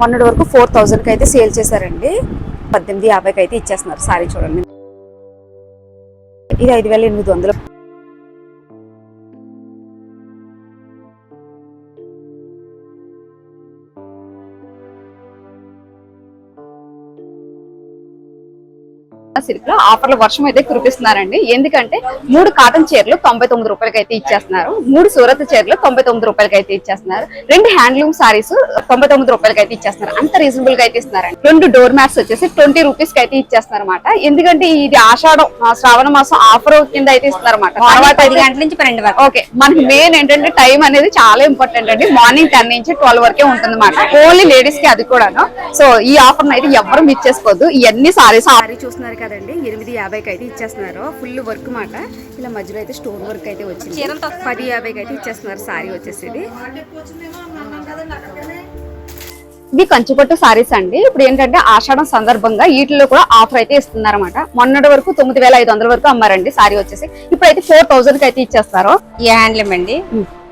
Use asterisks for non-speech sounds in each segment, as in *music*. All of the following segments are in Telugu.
మొన్నటి వరకు ఫోర్ థౌజండ్కి అయితే సేల్ చేశారండి. పద్దెనిమిది యాభైకి అయితే ఇచ్చేస్తున్నారు సారీ చూడండి. ఇది ఐదు వేల ఎనిమిది వందలు. సిల్క్లో ఆఫర్ల వర్షం అయితే కురిపిస్తున్నారండి. ఎందుకంటే మూడు కాటన్ చీరలు తొంభై తొమ్మిది రూపాయలకి అయితే ఇచ్చేస్తున్నారు. మూడు సూరత్ చీరలు తొంభై తొమ్మిది రూపాయలకి అయితే ఇచ్చేస్తున్నారు. రెండు హ్యాండ్లూమ్ సారీస్ తొంభై తొమ్మిది రూపాయలకి అయితే ఇచ్చేస్తున్నారు. అంత రీజనబుల్గా అయితే ఇస్తున్నారండి. రెండు డోర్ మ్యాట్స్ వచ్చేసి ట్వంటీ రూపీస్కి అయితే ఇచ్చేస్తున్నారు అనమాట ఎందుకంటే ఇది ఆషాఢం శ్రావణ మాసం ఆఫర్ కింద అయితే ఇస్తున్నారు అనమాట గంటల నుంచి పన్నెండు వరకు. ఓకే మనకి మెయిన్ ఏంటంటే టైం అనేది చాలా ఇంపార్టెంట్ అండి. మార్నింగ్ టెన్ నుంచి ట్వెల్వ్ వరకే ఉంటుంది అనమాట ఓన్లీ లేడీస్కి అది కూడాను. సో ఈ ఆఫర్ అయితే ఎవరు మిస్ చేసుకోవద్దు. ఇవన్నీ సారీస్ సారీ చూస్తున్నారు కదండి ఎనిమిది యాభైకి అయితే ఇచ్చేస్తున్నారు. ఫుల్ వర్క్ మాట. ఇలా మధ్యలో అయితే స్టోన్ వర్క్ అయితే వచ్చింది. పది యాభైకి అయితే ఇచ్చేస్తున్నారు. సారీ వచ్చేసి ఇది. ఇవి కంచిపట్టు సారీస్ అండి. ఇప్పుడు ఏంటంటే ఆషాఢం సందర్భంగా వీటిలో కూడా ఆఫర్ అయితే ఇస్తున్నారు అనమాట మొన్నటి వరకు తొమ్మిది వేల ఐదు వందల వరకు అమ్మారండి సారీ వచ్చేసి. ఇప్పుడైతే ఫోర్ థౌసండ్ అయితే ఇచ్చేస్తారు. ఈ హ్యాండ్లూమ్ అండి.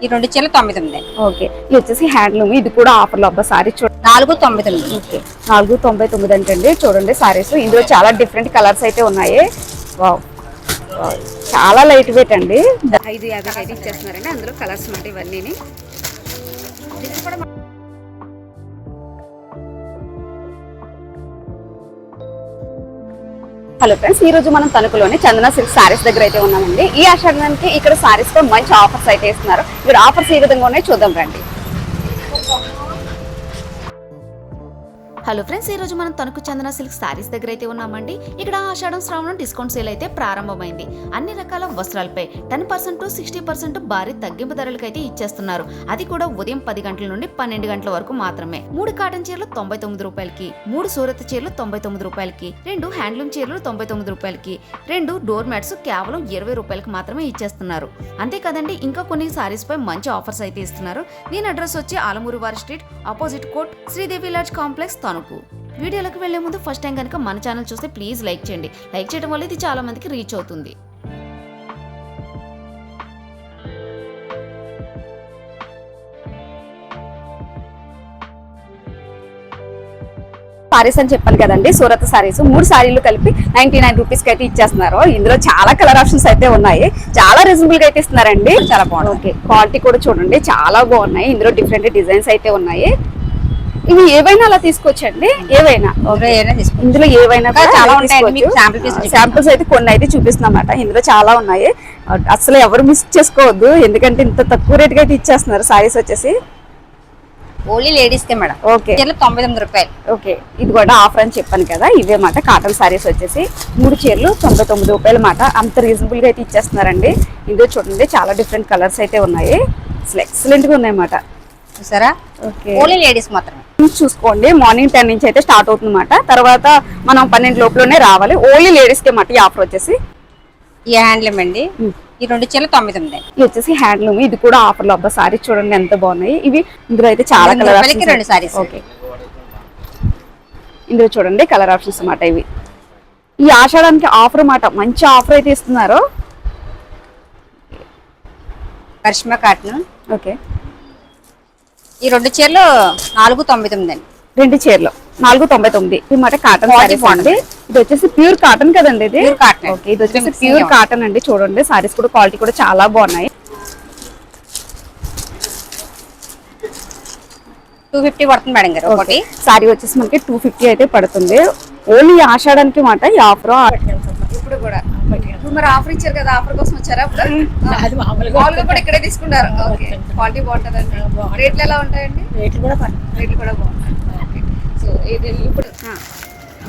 ఈ రెండు చీరలు తొమ్మిది ఓకే. ఇది వచ్చేసి హ్యాండ్లూమ్ ఇది కూడా ఆఫర్లో సారీ చూడండి నాలుగు తొంభై తొమ్మిది ఓకే. నాలుగు తొంభై తొమ్మిది అంటండి చూడండి సారీస్ ఇందులో చాలా డిఫరెంట్ కలర్స్ అయితే ఉన్నాయి. వావ్. చాలా లైట్ వెయిట్ అండి. ఐదు యాభై అయితే ఇచ్చేస్తున్నారండి. అందులో కలర్స్ మాట ఇవన్నీ హలో ఫ్రెండ్స్ ఈ రోజు మనం తణుకులోని చందన సిల్క్ సారీస్ దగ్గర అయితే ఉన్నామండి. ఈ ఆషాఢానికి ఇక్కడ సారీస్లో మంచి ఆఫర్స్ అయితే ఇస్తున్నారు. ఇక్కడ ఆఫర్స్ ఏ విధంగా ఉన్నాయి చూద్దాం రండి. హలో ఫ్రెండ్స్ ఈ రోజు మనం తణుకు చందన సిల్క్ సారీస్ దగ్గర అయితే ఉన్నామండి. ఇక్కడ ఆషాఢం శ్రావణం డిస్కౌంట్ సేల్ అయితే ప్రారంభమైంది. అన్ని రకాల వస్త్రాలపై ten percent to sixty percent భారీ తగ్గింపు ధరలకు అయితే ఇచ్చేస్తున్నారు. అది కూడా ఉదయం పది గంటల నుండి పన్నెండు గంటల వరకు మాత్రమే. మూడు కాటన్ చీరలు తొంభై తొమ్మిది రూపాయలకి మూడు సూరత్ చీరలు తొంభై తొమ్మిది రూపాయలకి రెండు హ్యాండ్లూమ్ చీరలు తొంభై తొమ్మిది రూపాయలకి రెండు డోర్ మ్యాట్స్ కేవలం ఇరవై రూపాయలకి మాత్రమే ఇచ్చేస్తున్నారు. అంతేకాదండి ఇంకా కొన్ని సారీస్ పై మంచి ఆఫర్స్ అయితే ఇస్తున్నారు. దీని అడ్రస్ వచ్చి ఆలమూరు వారి street opposite court Sridevi lodge complex Tanuku వీడియోలోకి వెళ్ళే ముందు ఫస్ట్ టైం కనుక మన ఛానల్ చూస్తే ప్లీజ్ లైక్ చేయండి. లైక్ చేయడం వల్ల ఇది చాలా మందికి రీచ్ అవుతుంది. సారీస్ అని చెప్పాను కదండి సూరత్ సారీస్ మూడు సారీలు కలిపి నైన్టీ నైన్ రూపీస్కి అయితే ఇచ్చేస్తున్నారు. ఇందులో చాలా కలర్ ఆప్షన్స్ అయితే ఉన్నాయి. చాలా రీజనబుల్గా అయితే ఇస్తున్నారండి. చాలా బాగుంది ఓకే క్వాలిటీ కూడా చూడండి. చాలా బాగున్నాయి. ఇందులో డిఫరెంట్ డిజైన్స్ అయితే ఉన్నాయి. ఇవి ఏవైనా అలా తీసుకోవచ్చండి ఏవైనా. ఇందులో ఏవైనా చాలా చూపిస్తాను. శాంపుల్స్ అయితే కొన్ని అయితే చూపిస్తున్నమాట ఇందులో చాలా ఉన్నాయి. అసలు ఎవరు మిస్ చేసుకోవద్దు. ఎందుకంటే ఇంత తక్కువ రేట్కి అయితే ఇచ్చేస్తున్నారు సారీస్ వచ్చేసి. ఓన్లీ లేడీస్ కే మేడం. ఓకే. తొంభై తొమ్మిది రూపాయలు. ఓకే. ఇది కూడా ఆఫర్ అని చెప్పాను కదా. ఇవే మాట కాటన్ సారీస్ వచ్చేసి. మూడు చీరలు తొంభై తొమ్మిది రూపాయల మాట అంత రీజనబుల్గా అయితే ఇచ్చేస్తున్నారండి. ఇందులో చూడండి చాలా డిఫరెంట్ కలర్స్ అయితే ఉన్నాయి. అసలు ఎక్సలెంట్గా ఉన్నాయన్నమాట. చూసారా? ఓన్లీ లేడీస్ మాత్రమే. చూసుకోండి. మార్నింగ్ టెన్ నుంచి అయితే స్టార్ట్ అవుతుందన్నమాట. తర్వాత మనం పన్నెండు లోపలనే రావాలి. ఓన్లీ లేడీస్కి మాట ఆఫర్ వచ్చేసి ఈ హ్యాండ్లూమ్ అండి. ఈ రెండు చీరలు తొమ్మిది ఇది వచ్చేసి హ్యాండ్లూమ్ ఇది కూడా ఆఫర్లో. అబ్బా సారీ చూడండి ఎంత బాగున్నాయి. ఇవి ఇందులో అయితే చాలా కలర్ రెండు sarees. ఓకే ఇందులో చూడండి కలర్ ఆప్షన్స్ అన్నమాట ఇవి. ఈ ఆషాఢానికి ఆఫర్ అన్నమాట. మంచి ఆఫర్ అయితే ఇస్తున్నారు. కరిష్మా కాటన్. ఓకే ఈ రెండు చీరలు నాలుగు తొంభై తొమ్మిది అండి. రెండు చీరలు. నాలుగు తొంభై తొమ్మిది. ఇది మాట కాటన్ సారీస్. అండి. ఇది వచ్చేసి ప్యూర్ కాటన్ కదండి ఇది? Cotton. ఓకే ఇది వచ్చేసి ప్యూర్. కాటన్ అండి. చూడండి సారీస్ కూడా క్వాలిటీ కూడా చాలా బాగున్నాయి. టూ ఫిఫ్టీ పడుతుంది మేడం గారు ఒకటి. సారీ వచ్చేసి మనకి టూ ఫిఫ్టీ అయితే పడుతుంది. ఓన్లీ ఆషాఢానికి మాట ఈ ఆఫర్ ఇప్పుడు కూడా. ఇప్పుడు మరి ఆఫర్ ఇచ్చారు కదా ఆఫర్ కోసం వచ్చారా ఇప్పుడు? *laughs* మామూలుగా కూడా ఇక్కడే తీసుకుంటారు ఓకే. క్వాలిటీ బాగుంటుందండి. రేట్లు ఎలా ఉంటాయండి? రేట్లు కూడా రేట్లు కూడా బాగుంటాయి ఓకే సో ఇది ఇప్పుడు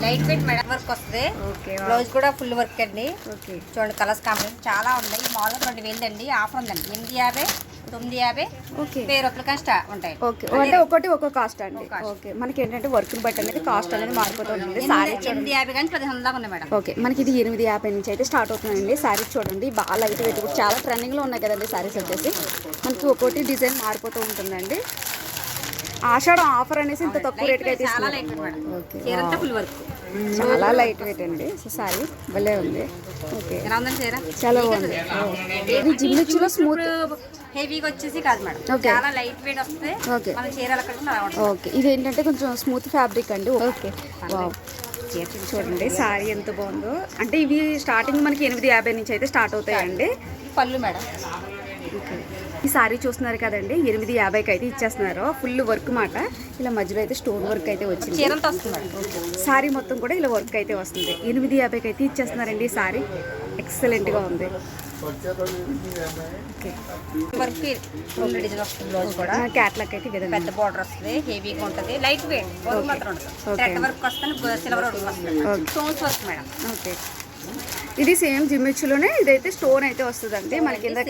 లైట్ వెయిట్ మేడం వర్క్ వస్తుంది. ఓకే బ్లౌజ్ కూడా ఫుల్ వర్క్ అండి. ఓకే చూడండి కలర్స్ కాంబినేషన్ చాలా ఉన్నాయి. మామూలుగా రెండు వేలు అండి. ఆఫర్ ఉందండి. ఎనిమిది యాభై తొమ్మిది యాభై ఓకే. వెయ్యి రూపాయల కష్ట ఉంటాయి. ఓకే. అంటే ఒకటి ఒక్కో కాస్ట్ అండి. ఓకే. మనకి ఏంటంటే వర్క్ బట్టి అనేది కాస్ట్ అనేది మారిపోతూ ఉంటుంది. సారీ ఎనిమిది- ఎనిమిది యాభై కానీ పదిహేను వందల దాకా ఉన్నాయి మేడం. ఓకే. మనకి ఇది ఎనిమిది యాభై నుంచి అయితే స్టార్ట్ అవుతుందండి సారీస్ చూడండి. బాగా లైట్ వెయిట్ చాలా ట్రెండింగ్లో ఉన్నాయి కదండి సారీస్ వచ్చేసి. మనకి ఒక్కోటి డిజైన్ మారిపోతూ ఉంటుందండి. ఆషాఢం ఆఫర్ అనేసి ఇంత తక్కువ రేట్కి అయితే ఓకే. చాలా లైట్ వెయిట్ అండి. సో సారీ భలే ఉంది. ఓకే చాలా బాగుంది. ఇది జిమ్మిచ్చులో స్మూత్ హెవీగా వచ్చేసి కాదు మేడం. చాలా లైట్ వెయిట్ వస్తుంది Okay. మన ఓకే ఇది ఏంటంటే కొంచెం స్మూత్ ఫ్యాబ్రిక్ అండి. ఓకే వావ్ చూడండి సారీ ఎంత బాగుందో. అంటే ఇవి స్టార్టింగ్ మనకి ఎనిమిది యాభై నుంచి అయితే స్టార్ట్ అవుతాయండి. పళ్ళు మేడం. ఈ సారీ చూస్తున్నారు కదండి ఎనిమిది యాభైకి అయితే ఇచ్చేస్తున్నారు. ఫుల్ వర్క్ మాట. ఇలా మధ్యలో అయితే స్టోన్ వర్క్ అయితే వచ్చింది. సారీ మొత్తం కూడా ఇలా వర్క్ అయితే వస్తుంది. ఎనిమిది యాభైకి అయితే ఇచ్చేస్తున్నారండి ఈ సారీ. ఎక్సలెంట్గా ఉంది. క్యాట్లాక్ అయితే విధంగా పెద్ద బార్డర్ వస్తుంది హెవీగా ఉంటుంది. లైట్ వెయిట్ వర్క్ మాత్రం వర్క్ వస్తుంది సిల్వర్ వర్క్ వస్తుంది. Okay. Stones work madam okay ఇది సేమ్ జిమ్మిచ్చులోనే ఇదైతే స్టోన్ అయితే వస్తుందండి. మనకి ఇందాక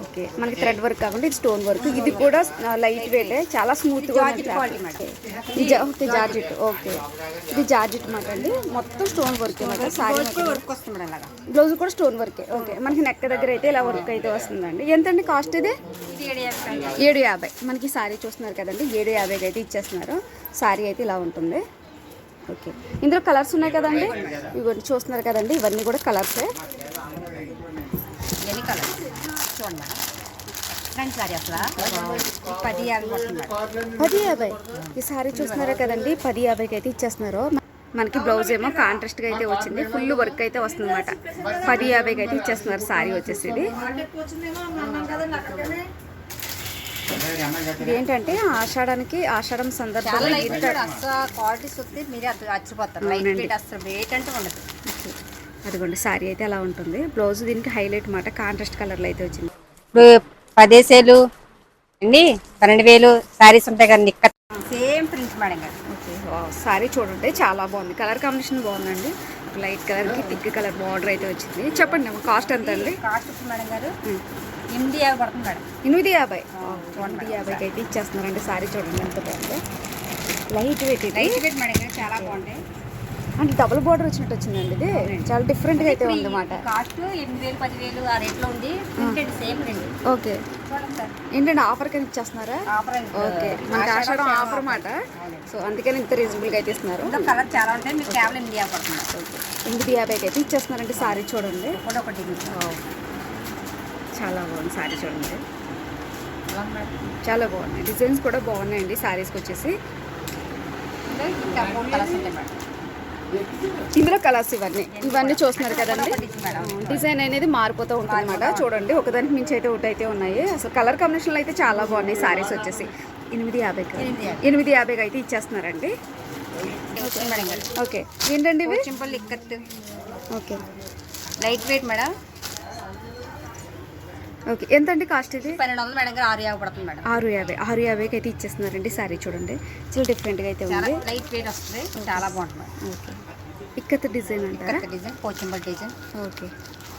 ఓకే. మనకి థ్రెడ్ వర్క్ కాకుండా ఇది స్టోన్ వర్క్. ఇది కూడా లైట్ వెయిట్. చాలా స్మూత్గా ఓకే జార్జెట్. ఓకే. ఇది జార్జెట్ మాట అండి. మొత్తం స్టోన్ వర్క్ బ్లౌజ్ కూడా స్టోన్ వర్క్. ఓకే. మనకి నెక్ దగ్గర అయితే ఇలా వర్క్ అయితే వస్తుందండి. ఎంతండి కాస్ట్ ఇది? ఇది ఏడు యాభై అండి. ఏడు యాభై. మనకి సారీ చూస్తున్నారు కదండి. ఏడు యాభైకి అయితే ఇచ్చేస్తున్నారు. సారీ అయితే ఇలా ఉంటుంది. ఓకే. ఇందులో కలర్స్ ఉన్నాయి కదండి? ఇవన్నీ చూస్తున్నారు కదండి. ఇవన్నీ కూడా కలర్సే ఎన్ని కలర్ చూడండి మేడం. ఫ్రెండ్ సారీ అసలు? పది యాభై ఈ సారీ చూస్తున్నారా కదండి? పది యాభైకి అయితే ఇచ్చేస్తున్నారు. మనకి బ్లౌజ్ ఏమో కాంట్రాస్ట్గా అయితే వచ్చింది. ఫుల్ వర్క్ అయితే వస్తుంది అనమాట పది యాభైకి అయితే ఇచ్చేస్తున్నారు సారీ వచ్చేసి ఇది ఏంటంటే ఆషాఢానికి ఆషాఢం చాలా సందర్భంగా లైట్ ఇంత వెయిట్ అసలు క్వాలిటీ చూస్తే మీరే. వెయిట్ అసలు వెయిట్ అంటే ఉండదు. అదిగోండి సారీ అయితే అలా ఉంటుంది. బ్లౌజ్ దీనికి హైలైట్ మాట కాంట్రాస్ట్ కలర్లో అయితే వచ్చింది. ఇప్పుడు పదేసేలు అండి పన్నెండు వేలు శారీస్ ఉంటాయి కదా నిక్క సేమ్ ప్రింట్ మేడం గారు. ఓకే సారీ చూడండి చాలా బాగుంది. కలర్ కాంబినేషన్ బాగుందండి. లైట్ కలర్కి థిక్ కలర్ బార్డర్ అయితే వచ్చింది. చెప్పండి కాస్ట్ ఎంత అండి? కాస్ట్ మేడం గారు. ఎనిమిది యాభై పడుతుంది మేడం. ఎనిమిది యాభై? ఎనిమిది యాభైకి అయితే ఇచ్చేస్తున్నారండి. సారీ చూడండి ఎంత బాగుంది. Light weight light weight madam చాలా బాగుంటాయి అంటే డబుల్ బార్డర్ వచ్చినట్టు వచ్చిందండి ఇది. చాలా డిఫరెంట్గా అయితే ఉంది అన్నమాట కాస్ట్ ఎనిమిది వేలు పదివేలు ఆ రేట్లో ఉంది. ప్రింటెడ్ సేమ్ ప్రింట్ ఓకే ఏంటండి ఆఫర్ కానీ ఇచ్చేస్తున్నారా? ఆఫర్ ఓకే మనకి ఆషాఢం ఆఫర్ మాట సో అందుకని ఇంత రీజనబుల్గా అయితే ఇస్తున్నారు. కలర్ చాలా ఉంటాయి. మీకు కేవలం ఎనిమిది యాభై ఎనిమిది యాభైకి అయితే ఇచ్చేస్తున్నారండి. సారీ చూడండి. ఒకటి చాలా బాగుంది సారీ చూడండి. చాలా బాగున్నాయి. డిజైన్స్ కూడా బాగున్నాయండి సారీస్కి వచ్చేసి. ఇందులో కలర్స్ ఇవన్నీ. ఇవన్నీ చూస్తున్నారు కదండి. డిజైన్ అనేది మారిపోతూ ఉంటుంది అనమాట చూడండి ఒకదానికి మించి అయితే ఒకటి అయితే ఉన్నాయి. అసలు కలర్ కాంబినేషన్లో అయితే చాలా బాగున్నాయి సారీస్ వచ్చేసి. ఎనిమిది యాభైకి ఎనిమిది యాభై. ఎనిమిది యాభైకి అయితే ఇచ్చేస్తున్నారండి. ఓకే. ఏంటండి simple ikat. Okay. Light weight madam. Okay. ఎంతండి కాస్ట్ ఇది? పన్నెండు వందలు మేడం గారు ఆరు యాభై పడుతుంది మేడం. ఆరు యాభై. ఆరు యాభైకి అయితే ఇచ్చేస్తున్నారండి సారీ చూడండి. చాలా డిఫరెంట్గా అయితే ఉంది. లైట్ వెయిట్ వస్తుంది. చాలా బాగుంటుంది ఓకే. ఇక్కత డిజైన్ అంటారా? Design Pochampally design. Okay.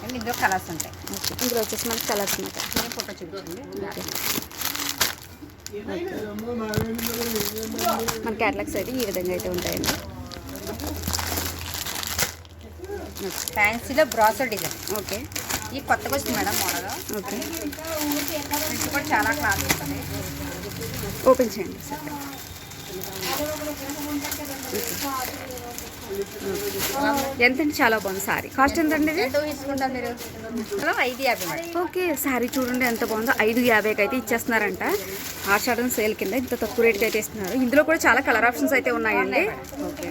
And ఇందులో కలర్స్ ఉంటాయి. ఓకే. ఇందులో వచ్చేసి మనకి కలర్స్ అనమాట నేను ఫోటో చూపించండి మన క్యాటలాగ్స్ అయితే ఈ విధంగా అయితే ఉంటాయండి. ఫ్యాన్సీలో బ్రాసర్ డిజైన్ ఓకే ఈ కొత్తగా వచ్చింది మేడం మోడల్ ఓకే కూడా చాలా క్లాస్ ఉంటుంది ఓపెన్ చేయండి. సార్ ఎంతండి చాలా బాగుంది సారీ. కాస్ట్ ఎంతండి ఎంత ఐదు యాభై ఓకే సారీ చూడండి ఎంత బాగుందో. ఐదు యాభైకి అయితే ఇచ్చేస్తున్నారంట. ఆషాఢం సేల్ కింద ఇంత తక్కువ రేట్కి అయితే ఇస్తున్నారు. ఇందులో కూడా చాలా కలర్ ఆప్షన్స్ అయితే ఉన్నాయండి. ఓకే.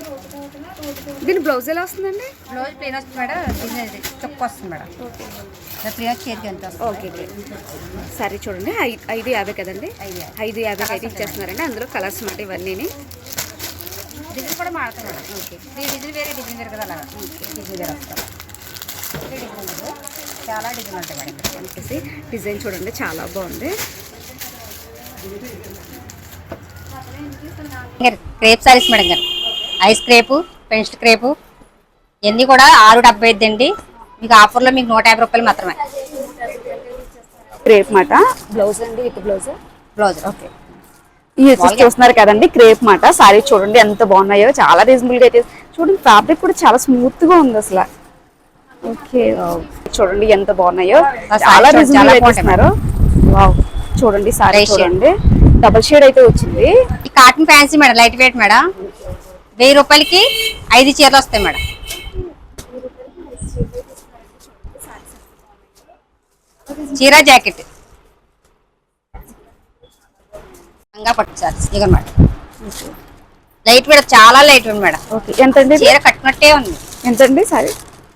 దీని బ్లౌజ్ ఎలా వస్తుందండి? బ్లౌజ్ ప్లేన్ వస్తుంది మేడం. చొక్క వస్తుంది మేడం. ఓకే. సారీ చూడండి. ఐదు యాభై కదండి? ఐదు యాభై. ఐదు యాభైకి అయితే ఇచ్చేస్తున్నారండి. అందులో కలర్స్ మాట ఇవన్నీ డిజైన్ కూడా మేడం. ఓకే. ఈ డిజైన్ వేరే డిజైన్ వేరే కదా అలాగా డిజైన్ వేరే వస్తుంది ఈ డిజైన్. చాలా డిజైన్ ఉంటాయి మేడం. వచ్చేసి డిజైన్ చూడండి చాలా బాగుంది. క్రేప్ సారీస్ మేడం గారు. ఐస్ క్రేపు పెన్స్ట్ క్రేపు ఇవన్నీ కూడా ఆరు డెబ్బై ఐదు అండి. మీకు ఆఫర్లో మీకు నూట యాభై రూపాయలు మాత్రమే. క్రేప్ మాట. బ్లౌజ్ అండి విత్ బ్లౌజ్. Blouse okay. వచ్చేసి చూస్తున్నారు కదండి క్రేప్ మాట సారీ చూడండి ఎంత బాగున్నాయో చాలా రీజనబుల్గా అయితే చూడండి ఫ్యాబ్రిక్ కూడా చాలా స్మూత్గా ఉంది అసలు. ఓకే చూడండి ఎంత బాగున్నాయో చాలా రీజనబుల్ వావ్. చూడండి సారీ. చూడండి డబల్ షేడ్ అయితే వచ్చింది. ఈ cotton fancy madam light weight madam. వెయ్యి రూపాయలకి ఐదు చీరలు వస్తాయి మేడం. చీర జాకెట్. లంగా పట్టు సార్ ఇక మేడం లైట్ వెయిట్ చాలా లైట్ వెయిట్ మేడం. ఓకే. ఎంతండి? చీర కట్టినట్టే ఉంది. ఎంతండి సారీ?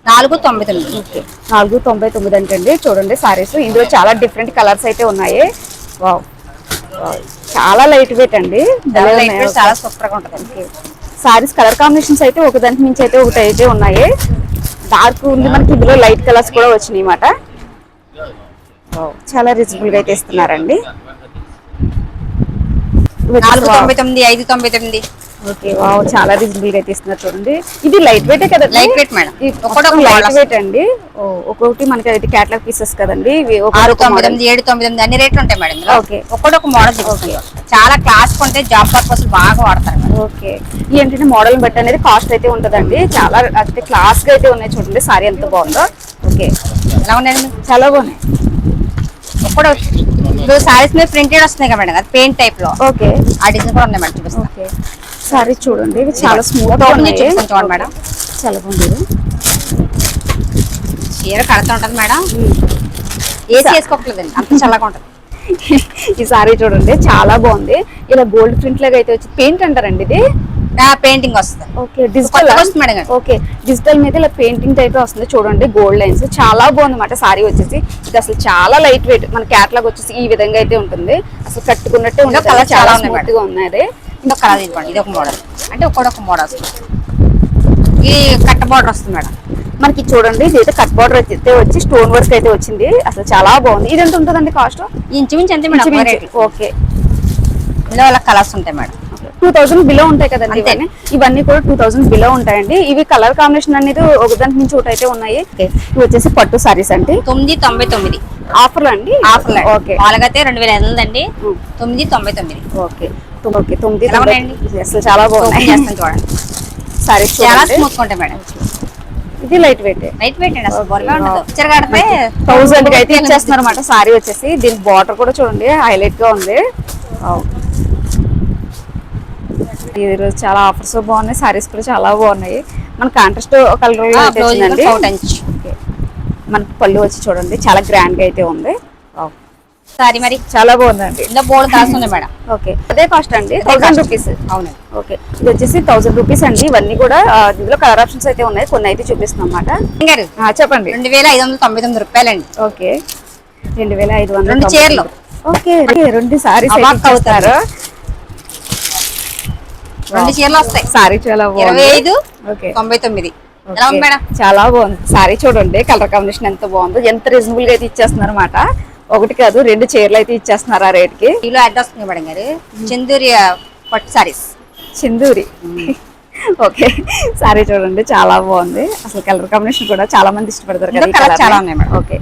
నాలుగు తొంభై తొమ్మిది. ఓకే. నాలుగు తొంభై తొమ్మిది అంటండి. చూడండి సారీస్. ఇందులో చాలా డిఫరెంట్ కలర్స్ అయితే ఉన్నాయి. వావ్. చాలా లైట్ వెయిట్ అండి. చాలా లైట్ వెయిట్ చాలా సూపర్గా ఉంటుంది సారీస్ కలర్ కాంబినేషన్స్ అయితే ఒకదానికి మించి అయితే ఒకటి అయితే ఉన్నాయి. డార్క్ ఉంది మనకి. ఇందులో లైట్ కలర్స్ కూడా వచ్చినాయి అన్నమాట. చాలా రీజనబుల్గా అయితే ఇస్తున్నారండి. నాలుగు తొంభై తొమ్మిది ఐదు తొంభై తొమ్మిది. ఓకే వావ్ చాలా రీజనబుల్గా అయితే ఇస్తున్నారు చూడండి. ఇది లైట్ వెయిట్ కదా లైట్ వెయిట్ మేడం ఒకటి ఒక లైట్ వెయిట్ అండి. ఓ, ఒక్కొక్కటి మనకి అయితే క్యాటలాగ్ పీసెస్ కదండి ఆరు ఒక్కొక్క తొమ్మిది ఏడు తొమ్మిది అన్ని రేట్లు ఉంటాయి మేడం. ఓకే. ఒక్కొక్కటి ఒక మోడల్ చాలా క్లాస్ కొంటే జాబ్ పర్పస్ బాగా వాడతారు. ఓకే. ఏంటంటే మోడల్ బట్టి అనేది కాస్ట్ అయితే ఉంటదండి. చాలా అయితే క్లాస్గా అయితే ఉన్నాయి చూడండి సారీ ఎంత బాగుందో. ఓకే. ఎలా ఉన్నాయండి చాలా బాగున్నాయి. ఒక్కడు ఇప్పుడు సారీస్ మీద ప్రింటెడ్ వస్తున్నాయి కదా మేడం అది పెయింట్ టైప్లో. ఓకే. ఆ డిజైన్ కూడా ఉన్నాయి మేడం చూపిస్తాను ఓకే. సారీ చూడండి ఇవి చాలా స్మూత్ ఉన్నాయి. చూడండి మేడం. చాలా బాగుంది. చీర కడతా ఉంటుంది మేడం. ఏసీ వేసుకోకలేదండి అంత చల్లగా ఉంటుంది. *laughs* ఈ సారీ చూడండి చాలా బాగుంది. ఇలా గోల్డ్ ప్రింట్ లాగా అయితే వచ్చి పెయింట్ అంటారండి ఇది? పెయింటింగ్ వస్తుంది. ఓకే డిజిటల్ వస్తుంది మేడం. ఓకే డిజిటల్ మీద ఇలా పెయింటింగ్ టైప్ వస్తుంది చూడండి గోల్డ్ లైన్స్ చాలా బాగుంది సారీ వచ్చేసి. ఇది అసలు చాలా లైట్ వెయిట్ మన క్యాట్లాగ్ వచ్చేసి ఈ విధంగా అయితే ఉంటుంది. అసలు కట్టుకున్నట్టే ఉంటుంది. colour చాలా స్మూత్గా ఉన్నది. ఇది ఒక కలర్ ఇదిగోండి ఇది ఒక మోడల్ అంటే ఒక్కొక్క ఒక మోడల్ వస్తుంది. ఈ కట్ట బార్డర్ వస్తుంది మేడం. మనకి చూడండి ఇది అయితే కట్ బార్డర్ అయితే వచ్చి స్టోన్ వర్క్ అయితే వచ్చింది. అసలు చాలా బాగుంది. ఇది ఎంత ఉంటుందండి కాస్ట్ ఇంచుమించు మేడం? రేటు. ఓకే. ఇందులో వాళ్ళ కలర్స్ ఉంటాయి మేడం. టూ థౌసండ్ బిలో ఉంటాయి కదండి. ఇవన్నీ. ఇవన్నీ కూడా టూ థౌసండ్ బిలో ఉంటాయండి. ఇవి కలర్ కాంబినేషన్ అనేది ఒకదానికి మించి ఒకటి అయితే ఉన్నాయి. ఇవి వచ్చేసి పట్టు సారీస్ అండి. తొమ్మిది తొంభై తొమ్మిది. ఆఫర్లు అండి? Offer okay. అయితే రెండు వేల ఐదు అండి. తొమ్మిది తొంభై తొమ్మిది. ఓకే. ఓకే. తొమ్మిది? అసలు చాలా బాగున్నాయి. చూడండి. సారీస్ చాలా స్మూత్ ఉంటాయి మేడం. ఇది లైట్ వెయిట్ లైట్ వెయిట్ అండి పిక్చర్ కడితే థౌసండ్ అయితే ఇచ్చేస్తున్నారు అనమాట సారీ వచ్చేసి. దీని బార్డర్ కూడా చూడండి. హైలైట్గా ఉంది. Wow. ఈ రోజు చాలా ఆఫర్స్ బాగున్నాయి సారీస్ కూడా చాలా బాగున్నాయి. మన కాంట్రాస్ట్ కలర్ ఓకే. మనకి పళ్ళు వచ్చి చూడండి చాలా గ్రాండ్గా అయితే ఉంది. సారీ మరి. చాలా బాగుందండి. ఇందులో బోర్డు కాస్ట్ ఉంది మేడం. ఓకే. అదే కాస్ట్ అండి థౌసండ్. రూపీస్ అవునండి. ఓకే. ఇది వచ్చేసి థౌసండ్ రూపీస్ అండి. ఇవన్నీ కూడా ఇందులో కలర్ ఆప్షన్స్ అయితే ఉన్నాయి. కొన్ని అయితే చూపిస్తున్నాం అన్నమాట. చెప్పండి. రెండు వేల ఐదు వందల తొంభై తొమ్మిది రూపాయలండి. ఓకే. రెండు వేల ఐదు వందలు రెండు చీరలు. ఓకే రెండు సారీస్ అవుతారు. రెండు చీరలు వస్తాయి. సారీ చాలా ఇరవై ఐదు తొంభై తొమ్మిది. చాలా బాగుంది. సారీ చూడండి కలర్ కాంబినేషన్ ఎంత బాగుందో. ఎంత రీజనబుల్గా అయితే ఇచ్చేస్తున్నారు అనమాట ఒకటి కాదు రెండు చీరలు అయితే ఇచ్చేస్తున్నారు ఆ రేట్కి. కిలో అడ్రస్ మేడం గారు. చందూరి పట్టు సారీస్ సింధూరి ఓకే. సారీ చూడండి చాలా బాగుంది. అసలు కలర్ కాంబినేషన్ కూడా చాలా మంది ఇష్టపడతారు కదా చాలా. ఉన్నాయి మేడం. ఓకే.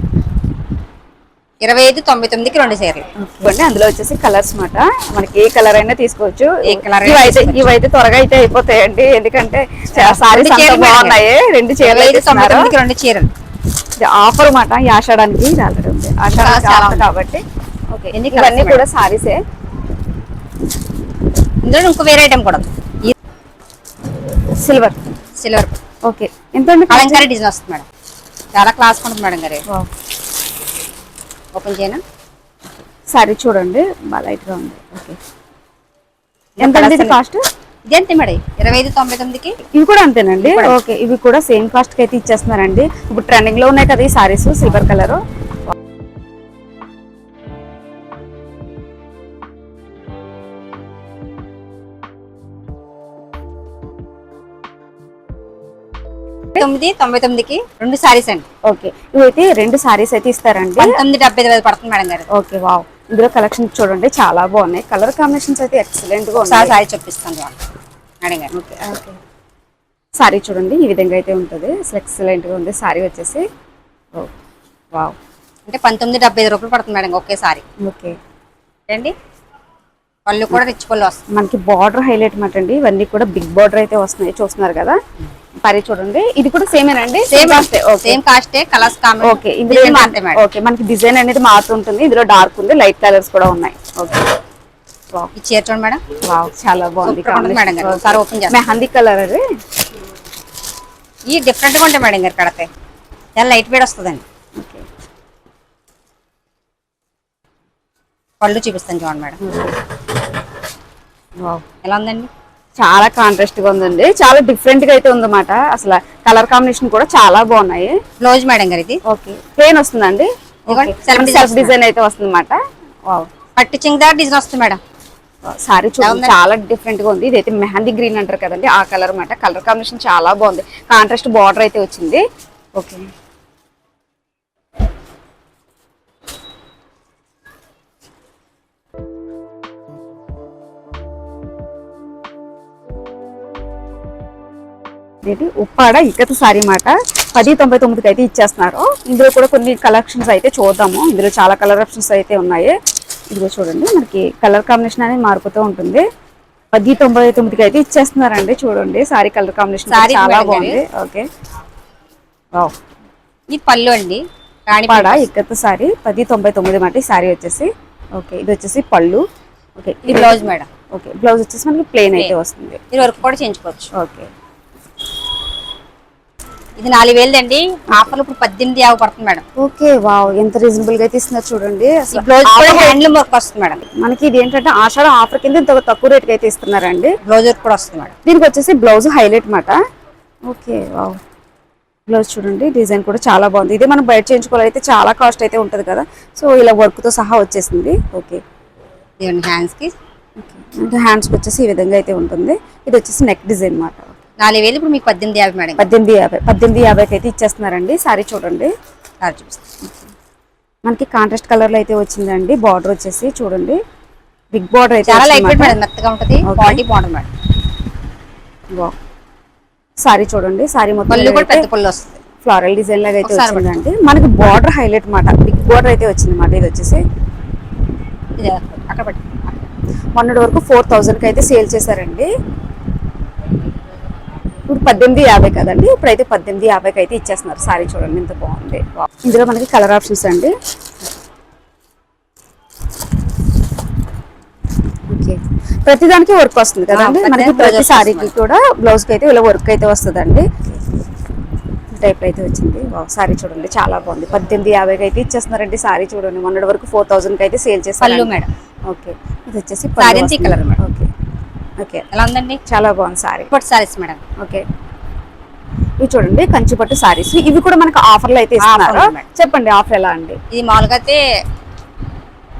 ఇరవై ఐదు తొంభై తొమ్మిదికి రెండు చీరలు. ఇవ్వండి అందులో వచ్చేసి కలర్స్ మాట. మనకి ఏ కలర్ అయినా తీసుకోవచ్చు. ఏ అయినా ఇవైతే త్వరగా అయితే అయిపోతాయండి. ఎందుకంటే సారీస్. బాగున్నాయి. రెండు చీరలు అయితే తొంభై తొమ్మిదికి రెండు చీరలు. ఇది ఆఫర్ మాట. ఈ ఆషాఢానికి ఇది ఆల్రెడీ ఉంది ఆషాఢానికి చాలా ఆఫర్ ఉంది. కాబట్టి ఓకే ఇవన్నీ కూడా సారీసే. ఇందులో ఇంకో వేరే ఐటమ్ కూడా సిల్వర్ సిల్వర్ ఓకే ఎంత అండి కలంకారీ డిజైన్ వస్తుంది మేడం. చాలా క్లాస్ ఉంటుంది మేడం గారు. ఓపెన్ చేయనా? సారీ చూడండి. బాగా లైట్గా ఉంది. ఓకే. ఎంత కాస్ట్? ఇది అంతే మేడం? ఇరవై ఐదు తొంభై తొమ్మిదికి? ఇవి కూడా అంతేనండి. ఓకే ఇవి కూడా సేమ్ కాస్ట్కి అయితే ఇచ్చేస్తున్నారండి. ఇప్పుడు ట్రెండింగ్లో ఉన్నాయి కదా ఈ సారీస్ సిల్వర్ కలర్. తొమ్మిది తొంభై తొమ్మిదికి రెండు సారీస్ అండి. ఓకే. ఇవైతే రెండు సారీస్ అయితే ఇస్తారండి. పంతొమ్మిది డెబ్బై ఐదు పడుతుంది మేడం గారు. Okay wow. ఇందులో కలెక్షన్ చూడండి చాలా బాగున్నాయి. కలర్ కాంబినేషన్స్ అయితే ఎక్సలెంట్గా ఒకసారి ఉన్నాయి. సారీ చూపిస్తాను మేడం గారు. Okay okay. సారీ చూడండి ఈ విధంగా అయితే ఉంటుంది. అసలు ఎక్సలెంట్గా ఉంది. సారీ వచ్చేసి ఓ వావ్. అంటే పంతొమ్మిది డెబ్బై ఐదు రూపాయలు పడుతుంది మేడం ఒకే సారీ. ఓకే. ఏంటి? పళ్ళు కూడా రిచ్ పళ్ళు వస్తుంది మనకి బార్డర్ హైలైట్ మాట అండి. ఇవన్నీ కూడా బిగ్ బార్డర్ అయితే వస్తున్నాయి. చూస్తున్నారు కదా? పరి చూడండి. ఇది కూడా సేమేనండి సేమ్ సేమ్ కాస్టే కలర్స్ ఓకే ఓకే మనకి డిజైన్ అనేది మారుతుంటుంది ఇందులో డార్క్ ఉంది లైట్ కలర్స్ కూడా ఉన్నాయి. ఓకే చీర చూడండి మేడం. వావ్ చాలా బాగుంది. మేడం గారు. ఒకసారి ఓపెన్ చేస్తాం. మెహందీ కలర్ అది. ఈ డిఫరెంట్గా ఉంటాయి మేడం గారు కడితే. చాలా లైట్ వేడి వస్తుందండి. ఓకే పళ్ళు చూపిస్తాను చూడండి మేడం. వావ్ ఎలా ఉందండి? చాలా కాంట్రాస్ట్గా ఉందండి. చాలా డిఫరెంట్గా అయితే ఉందన్నమాట. అసలు కలర్ కాంబినేషన్ కూడా చాలా బాగున్నాయి. బ్లౌజ్ మేడం గారు ఇది ఓకే ప్లేన్ వస్తుందండి సెల్ఫ్ డిజైన్ అయితే వస్తుందన్నమాట. వావ్ పట్టు చింగదార్ డిజైన్ వస్తుంది మేడం సారీ చూడండి? చాలా డిఫరెంట్గా ఉంది. ఇదైతే మెహందీ గ్రీన్ అంటారు కదండి ఆ కలర్ అన్నమాట. కలర్ కాంబినేషన్ చాలా బాగుంది. కాంట్రాస్ట్ బార్డర్ అయితే వచ్చింది. ఓకే ఇది ఉప్పాడ ఇక్కత సారీ మాట. పది తొంభై తొమ్మిదికి అయితే ఇచ్చేస్తున్నారు. ఇందులో కూడా కొన్ని కలెక్షన్స్ అయితే చూద్దాము. ఇందులో చాలా కలర్ ఆప్షన్స్ అయితే ఉన్నాయి. ఇదిగో చూడండి మనకి కలర్ కాంబినేషన్ అనేది మారిపోతూ ఉంటుంది. పది తొంభై తొమ్మిదికి అయితే ఇచ్చేస్తున్నారండి. చూడండి సారీ కలర్ కాంబినేషన్ సారీ చాలా బాగుంది. ఓకే. ఇది పళ్ళు అండి. పాడ ఇక్కత సారీ పది తొంభై తొమ్మిది మాట సారీ వచ్చేసి. ఓకే ఇది వచ్చేసి పళ్ళు. ఓకే ఇది బ్లౌజ్ మేడం. ఓకే బ్లౌజ్ వచ్చేసి మనకి ప్లేన్ అయితే వస్తుంది. ఇది వర్క్ కూడా చేయించుకోవచ్చు. ఓకే. ఇది నాలుగు వేలదండి ఆఫర్లు ఇప్పుడు పద్దెనిమిది యాభై పడుతుంది మేడం. Okay wow. ఎంత రీజనబుల్గా అయితే ఇస్తున్నారు చూడండి. బ్లౌజ్ కూడా హ్యాండ్లూమ్ వర్క్ వస్తుంది మేడం. మనకి ఇది ఏంటంటే ఆషాఢ ఆఫర్ కింద ఇంత తక్కువ రేట్కి అయితే ఇస్తున్నారండి. బ్లౌజ్ వర్క్ కూడా వస్తుంది మేడం. దీనికి వచ్చేసి బ్లౌజ్ హైలైట్ మాట ఓకే వావ్. బ్లౌజ్ చూడండి డిజైన్ కూడా చాలా బాగుంది. ఇదే మనం బయట చేయించుకోవాలైతే చాలా కాస్ట్ అయితే ఉంటుంది కదా. సో ఇలా work తో సహా వచ్చేసింది. ఓకే. హ్యాండ్స్కి. హ్యాండ్స్కి వచ్చేసి ఈ విధంగా అయితే ఉంటుంది. ఇది వచ్చేసి నెక్ డిజైన్ మాట నాలుగు వేలు ఇప్పుడు మీకు పద్దెనిమిది యాభై మేడం. పద్దెనిమిది యాభై పద్దెనిమిది యాభైకి అయితే ఇచ్చేస్తున్నారండి. సారీ చూడండి. సారీ చూపిస్తాను. మనకి కాంట్రాస్ట్ కలర్లో అయితే వచ్చిందండి. బార్డర్ వచ్చేసి చూడండి. బిగ్ బార్డర్ అయితే చాలా లైట్ వెయిట్. మేడం మెత్తగా ఉంటుంది. క్వాలిటీ బాగుంటుంది మేడం. సారీ చూడండి. సారీ పళ్ళు కూడా పెద్ద మొత్తం పళ్ళు వస్తుంది ఫ్లారల్ డిజైన్ లాగా అయితే వచ్చిందండి. మనకి బార్డర్ హైలైట్ మాట. బిగ్ బార్డర్ అయితే వచ్చింది మాట ఇది వచ్చేసి అక్కడ పెట్టి మొన్నటి వరకు ఫోర్ థౌజండ్కి అయితే సేల్ చేశారండి. ఇప్పుడు పద్దెనిమిది యాభై కదండి. ఇప్పుడైతే పద్దెనిమిది యాభైకి అయితే ఇచ్చేస్తున్నారు. సారీ చూడండి ఎంత బాగుంది. ఇందులో మనకి కలర్ ఆప్షన్స్ అండి. ఓకే. ప్రతిదానికి వర్క్ వస్తుంది కదండి. మనకి ప్రతి. సారీకి కూడా బ్లౌజ్కి అయితే ఇలా వర్క్ అయితే వస్తుందండి. టైప్ అయితే వచ్చింది. సారీ చూడండి చాలా బాగుంది. పద్దెనిమిది యాభైకి అయితే ఇచ్చేస్తున్నారండి. సారీ చూడండి. మొన్నటి వరకు ఫోర్ థౌసండ్కి అయితే సేల్ చేస్తారు మేడం. ఓకే ఇది వచ్చేసి colour మేడం. ఓకే ఓకే ఎలా ఉందండి చాలా బాగుంది సారీ. పట్టు సారీస్ మేడం. ఓకే. ఇవి చూడండి కంచిపట్టు సారీస్. ఇవి కూడా మనకు ఆఫర్లు అయితే ఇస్తున్నారు. చెప్పండి ఆఫర్ ఎలా అండి? ఇది మామూలుగా అయితే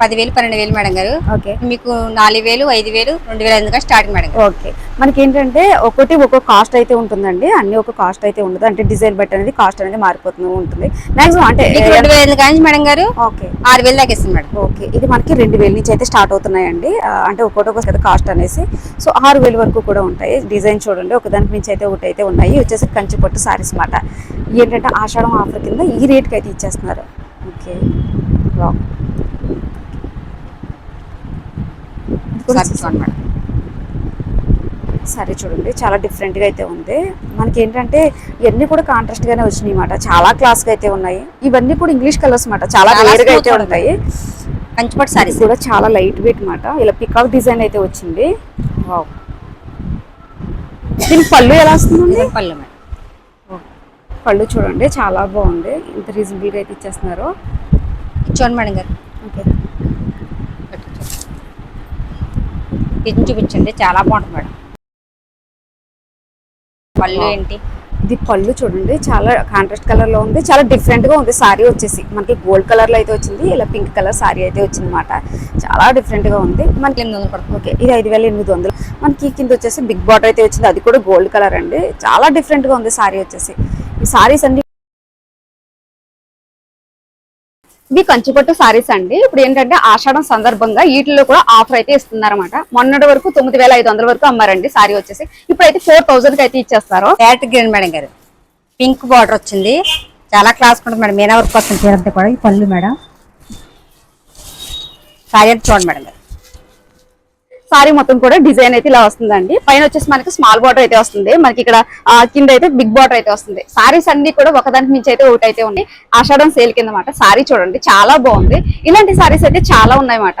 పదివేలు పన్నెండు వేలు మేడం గారు. ఓకే. మీకు నాలుగు వేలు ఐదు వేలు రెండు వేల ఐదు స్టార్టింగ్ మేడం ఓకే. మనకి ఏంటంటే ఒకటి ఒక్కొక్క కాస్ట్ అయితే ఉంటుందండి. అన్ని ఒక కాస్ట్ అయితే ఉండదు. అంటే డిజైన్ బట్టి అనేది కాస్ట్ అనేది మారిపోతూ ఉంటుంది. మాక్సిమం అంటే రెండు వేల ఐదు మేడం గారు? ఓకే. ఆరు వేలు దాకా ఇస్తుంది మేడం. ఓకే. ఇది మనకి రెండు వేల నుంచి అయితే స్టార్ట్ అవుతున్నాయండి. అంటే ఒక్కొక్కటి ఒక కదా కాస్ట్ అనేసి. సో ఆరు వేల వరకు కూడా ఉంటాయి. డిజైన్ చూడండి. ఒకదానికి మించి అయితే ఒకటి అయితే ఉన్నాయి. వచ్చేసి కంచిపట్టు సారీస్ మాట. ఏంటంటే ఆషాఢం ఆఫర్ కింద ఈ రేట్కి అయితే ఇచ్చేస్తున్నారు. ఓకే. ఇది కూడా సారీ చూడండి మేడం. సరే చూడండి చాలా డిఫరెంట్గా అయితే ఉంది. మనకి ఏంటంటే ఇవన్నీ కూడా కాంట్రాస్ట్ గానే వచ్చినాయి మాట చాలా క్లాస్గా అయితే ఉన్నాయి. ఇవన్నీ కూడా ఇంగ్లీష్ కలర్స్ మాట చాలా చాలా రేర్గా smooth అయితే ఉంటాయి. కంచిపట్టు సారీస్ కూడా చాలా లైట్ వెయిట్ మాట ఇలా పికాక్ డిజైన్ అయితే వచ్చింది. వావ్ దీనికి పళ్ళు ఎలా వస్తుందండి పళ్ళు మేడం. పళ్ళు చూడండి చాలా బాగుంది. ఇంత రీజనబుల్గా అయితే ఇచ్చేస్తున్నారు. చూడండి మేడం గారు. ఓకే ఇది చూపించండి చాలా బాగుంటుంది మేడం. పళ్ళు ఏంటి? ఇది పళ్ళు చూడండి చాలా కాంట్రాస్ట్ కలర్లో ఉంది చాలా డిఫరెంట్గా ఉంది సారీ వచ్చేసి. మనకి గోల్డ్ కలర్లో అయితే వచ్చింది ఇలా పింక్ కలర్ సారీ అయితే వచ్చింది అనమాట చాలా డిఫరెంట్గా ఉంది. మనకి ఎనిమిది వందలు పడుతుంది. ఓకే ఇది ఐదు వేల ఎనిమిది వందలు. మనకి కింద వచ్చేసి బిగ్ బాటర్ అయితే వచ్చింది అది కూడా గోల్డ్ కలర్ అండి. చాలా డిఫరెంట్గా ఉంది సారీ వచ్చేసి. ఈ సారీస్ అన్ని ఇవి కంచిపట్టు సారీస్ అండి. ఇప్పుడు ఏంటంటే ఆషాఢం సందర్భంగా వీటిలో కూడా ఆఫర్ అయితే ఇస్తున్నారన్నమాట. మొన్నటి వరకు తొమ్మిది వేల ఐదు వందల వరకు అమ్మారండి సారీ వచ్చేసి. ఇప్పుడైతే ఫోర్ థౌసండ్కి అయితే ఇచ్చేస్తారు. ప్యాట్ గ్రీన్ మేడం గారు. పింక్ బార్డర్ వచ్చింది. చాలా క్లాస్ ఉంటుంది మేడం. మీనా వర్క్ వస్తుంది. కూడా ఈ పళ్ళు మేడం. సారీ అంతా చూడండి మేడం గారు. సారీ మొత్తం కూడా డిజైన్ అయితే ఇలా వస్తుందండి. పైన వచ్చేసి మనకి స్మాల్ బార్డర్ అయితే వస్తుంది. మనకి ఇక్కడ కింద అయితే బిగ్ బార్డర్ అయితే వస్తుంది. సారీస్ అన్ని కూడా ఒకదానికి మించి అయితే ఒకటి అయితే ఉన్నాయి. ఆషాఢం సేల్ కింద మాట. సారీ చూడండి చాలా బాగుంది. ఇలాంటి సారీస్ అయితే చాలా ఉన్నాయి మాట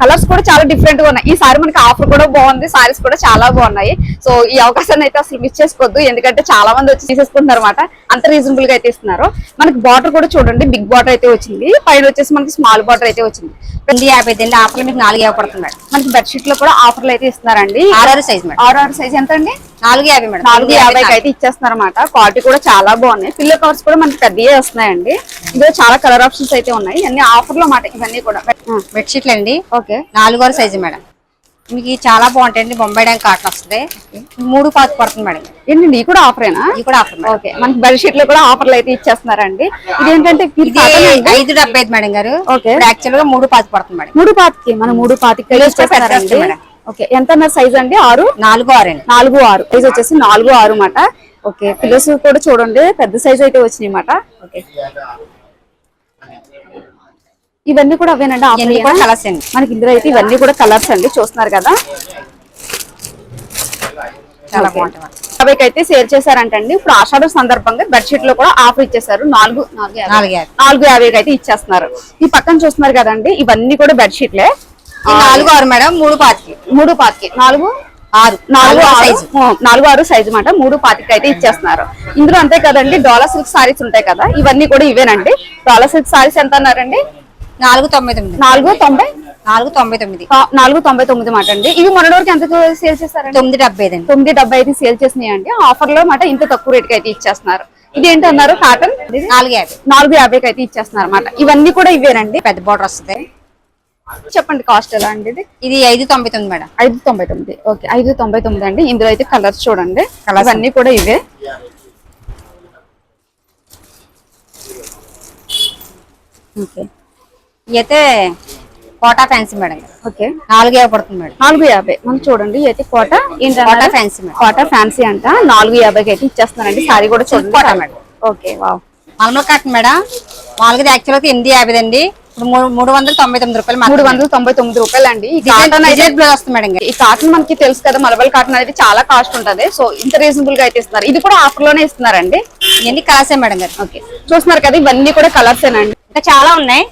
కలర్స్ కూడా చాలా డిఫరెంట్గా ఉన్నాయి. ఈ సారి మనకి ఆఫర్ కూడా బాగుంది. సారీస్ కూడా చాలా బాగున్నాయి. సో ఈ అవకాశాన్ని అయితే అసలు మిస్ చేసుకోవద్దు. ఎందుకంటే చాలా మంది వచ్చి తీసేసుకుంటున్నారు అనమాట అంత రీజనబుల్గా అయితే ఇస్తున్నారు. మనకి బార్డర్ కూడా చూడండి. బిగ్ బార్డర్ అయితే వచ్చింది. పైన వచ్చేసి మనకి స్మాల్ బార్డర్ అయితే వచ్చింది. ఎనిమిది యాభై అండి. ఆఫర్లు మీకు నాలుగు యాభై పడుతుంది మేడం మనకి బెడ్షీట్లో కూడా ఆఫర్లు అయితే ఇస్తున్నారండి. ఆరు సైజ్ మేడం. ఆరు ఆరు సైజ్ ఎంత అండి నాలుగు యాభై మేడం. నాలుగు యాభైకి అయితే ఇచ్చేస్తున్నారు అనమాట క్వాలిటీ కూడా చాలా బాగున్నాయి. పిల్లో కవర్స్ కూడా మనకి పెద్దయే వస్తున్నాయండి. ఇందులో చాలా కలర్ ఆప్షన్స్ అయితే ఉన్నాయి. అన్ని ఆఫర్లో మాట ఇవన్నీ కూడా బెడ్షీట్లు అండి ఓకే నాలుగో సైజు మేడం. మీకు చాలా బాగుంటాయండి. బొంబాయి డ్యాంక్ కాటన్ వస్తుంది. మూడు పాతి పడుతుంది మేడం. ఏంటండి? ఈ కూడా ఆఫరేనా ఇది కూడా ఆఫర్ ఓకే మనకి బెడ్షీట్లో కూడా ఆఫర్లు అయితే ఇచ్చేస్తున్నారండి. ఇదేంటంటే ఇది ఇది అండి. ఐదు డెబ్బై ఐదు మేడం గారు. యాక్చువల్గా మూడు పాతి పడుతుంది మేడం. మూడు పాతికి మన మూడు పాతికి పెద్దది మేడం. ఓకే. ఎంత అన్నారు సైజ్ అండి? ఆరు? నాలుగు ఆరు అండి. నాలుగు ఆరు. సైజ్ వచ్చేసి నాలుగు ఆరు మాట ఓకే. పిల్లర్స్ కూడా చూడండి. పెద్ద సైజ్ అయితే వచ్చినాయి మాట ఓకే. ఇవన్నీ కూడా అవేనండి? ఇవన్నీ ఆఫర్ కూడా కలర్స్ అండి. మనకి ఇందులో అయితే ఇవన్నీ కూడా కలర్స్ అండి. చూస్తున్నారు కదా. చాలా మేడం. యాభైకి అయితే సేల్ చేశారంటండి. ఇప్పుడు ఆషాఢం సందర్భంగా బెడ్షీట్లో కూడా ఆఫర్ ఇచ్చేసారు నాలుగు నాలుగు యాభై. నాలుగు యాభై. నాలుగు యాభైకి అయితే ఇచ్చేస్తున్నారు. ఈ పక్కన చూస్తున్నారు కదండి ఇవన్నీ కూడా బెడ్షీట్లే నాలుగు ఆరు మేడం మూడు పాతికి మూడు పాతికి. నాలుగు ఆరు. నాలుగు సైజు నాలుగు ఆరు సైజు మాట. మూడు పాతికి అయితే ఇచ్చేస్తున్నారు. ఇందులో అంతే కదండి డోలా సిల్క్ సారీస్ ఉంటాయి కదా ఇవన్నీ కూడా ఇవేనండి. డోలా సిల్క్ సారీస్ ఎంత అన్నారండి? నాలుగు తొంభై తొమ్మిది. నాలుగు తొంభై? నాలుగు తొంభై తొమ్మిది. నాలుగు తొంభై తొమ్మిది మాట అండి. ఇవి మొన్నటి వరకు ఎంత సేల్ చేస్తారండి? తొమ్మిది డెబ్బై ఐదు అండి. తొమ్మిది డెబ్బై అయితే సేల్ చేసినాయండి. ఆఫర్లో మాట ఇంత తక్కువ రేట్కి అయితే ఇచ్చేస్తున్నారు. ఇది ఏంటి అన్నారు కాటన్ నాలుగు యాభై. నాలుగు యాభైకి అయితే ఇచ్చేస్తున్నారు అనమాట ఇవన్నీ కూడా ఇవేనండి. పెద్ద బార్డర్ వస్తుంది. చెప్పండి కాస్ట్ ఎలా అండి ఇది? ఇది ఐదు తొంభై తొమ్మిది మేడం. ఐదు తొంభై తొమ్మిది. ఓకే ఐదు తొంభై తొమ్మిది అండి. ఇందులో అయితే కలర్స్ చూడండి. Colours. ఇవన్నీ కూడా ఇవే. ఓకే. అయితే కోటా ఫ్యాన్సీ మేడం. ఓకే. నాలుగు యాభై పడుతుంది మేడం. నాలుగు యాభై. మనం చూడండి అయితే Kota Kota fancy madam. Kota fancy అంట. నాలుగు యాభైకి అయితే ఇచ్చేస్తున్నారండి. సారీ కూడా చూడండి. Kota madam. Okay wow. మలమల cotton madam. మామూలుగా యాక్చువల్ అయితే ఎనిమిది యాభై అండి మూడు మూడు వందల తొంభై తొమ్మిది రూపాయలు మూడు వందల తొంభై తొమ్మిది రూపాయలు అండి ఈ కాటన్ వస్తుంది ఈ మనకి తెలుసు కదా మలబల్ కాటన్ అనేది చాలా కాస్ట్ ఉంటది. సో ఇంత రీజనబుల్గా అయితే ఇస్తున్నారు. ఇది కూడా ఆఫర్లోనే ఇస్తున్నారండి. ఇవన్నీ కలర్సే మేడం గారు. ఓకే. చూస్తున్నారు కదా ఇవన్నీ కూడా కలర్స్ ఏనండి ఇంకా చాలా ఉన్నాయి.